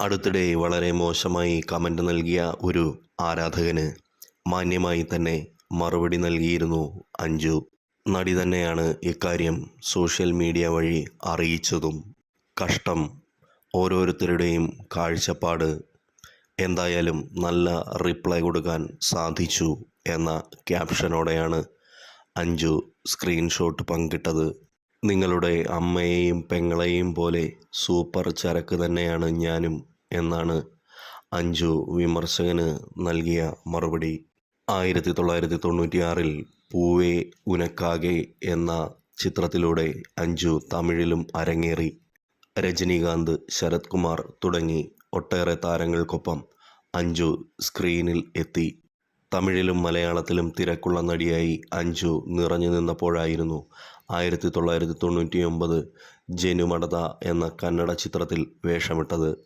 അടുത്തിടെ വളരെ മോശമായി കമന്റ് നൽകിയ ഒരു ആരാധകന് മാന്യമായി തന്നെ മറുപടി നൽകിയിരുന്നു അഞ്ജു. നടി തന്നെയാണ് ഇക്കാര്യം സോഷ്യൽ മീഡിയ വഴി അറിയിച്ചതും. കഷ്ടം ഓരോരുത്തരുടെയും കാഴ്ചപ്പാട്. എന്തായാലും നല്ല റിപ്ലൈ കൊടുക്കാൻ സാധിച്ചു എന്ന ക്യാപ്ഷനോടെയാണ് അഞ്ജു സ്ക്രീൻഷോട്ട് പങ്കിട്ടത്. നിങ്ങളുടെ അമ്മയെയും പെങ്ങളെയും പോലെ സൂപ്പർ ചരക്ക് തന്നെയാണ് ഞാനും എന്നാണ് അഞ്ജു വിമർശകന് നൽകിയ മറുപടി. ആയിരത്തി തൊള്ളായിരത്തി തൊണ്ണൂറ്റിയാറിൽ പൂവേ ഉനക്കാകെ എന്ന ചിത്രത്തിലൂടെ അഞ്ജു തമിഴിലും അരങ്ങേറി. രജനീകാന്ത് ശരത് കുമാർ തുടങ്ങി ഒട്ടേറെ താരങ്ങൾക്കൊപ്പം അഞ്ജു സ്ക്രീനിൽ എത്തി. തമിഴിലും മലയാളത്തിലും തിരക്കുള്ള നടിയായി അഞ്ജു നിറഞ്ഞു നിന്നപ്പോഴായിരുന്നു ആയിരത്തി തൊള്ളായിരത്തി തൊണ്ണൂറ്റി ഒമ്പത് ജനുമടത എന്ന കന്നഡ ചിത്രത്തിൽ വേഷമിട്ടത്.